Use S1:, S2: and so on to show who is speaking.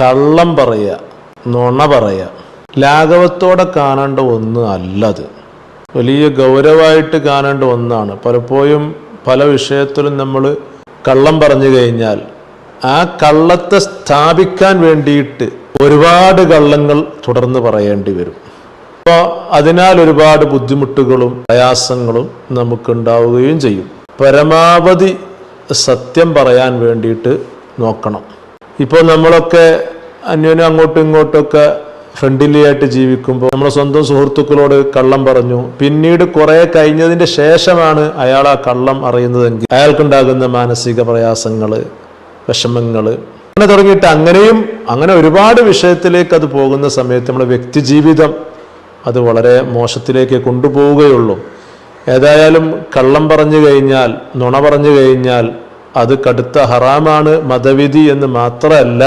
S1: കള്ളം പറയുക നുണ പറയുക ലാഘവത്തോടെ കാണേണ്ട ഒന്ന് അല്ലത്. വലിയ ഗൗരവമായിട്ട് കാണേണ്ട ഒന്നാണ്. പലപ്പോഴും പല വിഷയത്തിലും നമ്മൾ കള്ളം പറഞ്ഞു കഴിഞ്ഞാൽ ആ കള്ളത്തെ സ്ഥാപിക്കാൻ വേണ്ടിയിട്ട് ഒരുപാട് കള്ളങ്ങൾ തുടർന്ന് പറയേണ്ടി വരും. അപ്പോൾ അതിനാൽ ഒരുപാട് ബുദ്ധിമുട്ടുകളും പ്രയാസങ്ങളും നമുക്കുണ്ടാവുകയും ചെയ്യും. പരമാവധി സത്യം പറയാൻ വേണ്ടിയിട്ട് നോക്കണം. ഇപ്പോൾ നമ്മളൊക്കെ അന്യോന്യം അങ്ങോട്ടും ഇങ്ങോട്ടൊക്കെ ഫ്രണ്ട്ലി ആയിട്ട് ജീവിക്കുമ്പോൾ നമ്മുടെ സ്വന്തം സുഹൃത്തുക്കളോട് കള്ളം പറഞ്ഞു. പിന്നീട് കുറെ കഴിഞ്ഞതിന്റെ ശേഷമാണ് അയാൾ ആ കള്ളം അറിയുന്നതെങ്കിൽ അയാൾക്കുണ്ടാകുന്ന മാനസിക പ്രയാസങ്ങൾ വിഷമങ്ങൾ അങ്ങനെ തുടങ്ങിയിട്ട് അങ്ങനെയും അങ്ങനെ ഒരുപാട് വിഷയത്തിലേക്ക് അത് പോകുന്ന സമയത്ത് നമ്മുടെ വ്യക്തിജീവിതം അത് വളരെ മോശത്തിലേക്ക് കൊണ്ടുപോവുകയുള്ളൂ. ഏതായാലും കള്ളം പറഞ്ഞു കഴിഞ്ഞാൽ നുണ പറഞ്ഞു കഴിഞ്ഞാൽ അത് കടുത്ത ഹറാമാണ് മതവിധി എന്ന് മാത്രമല്ല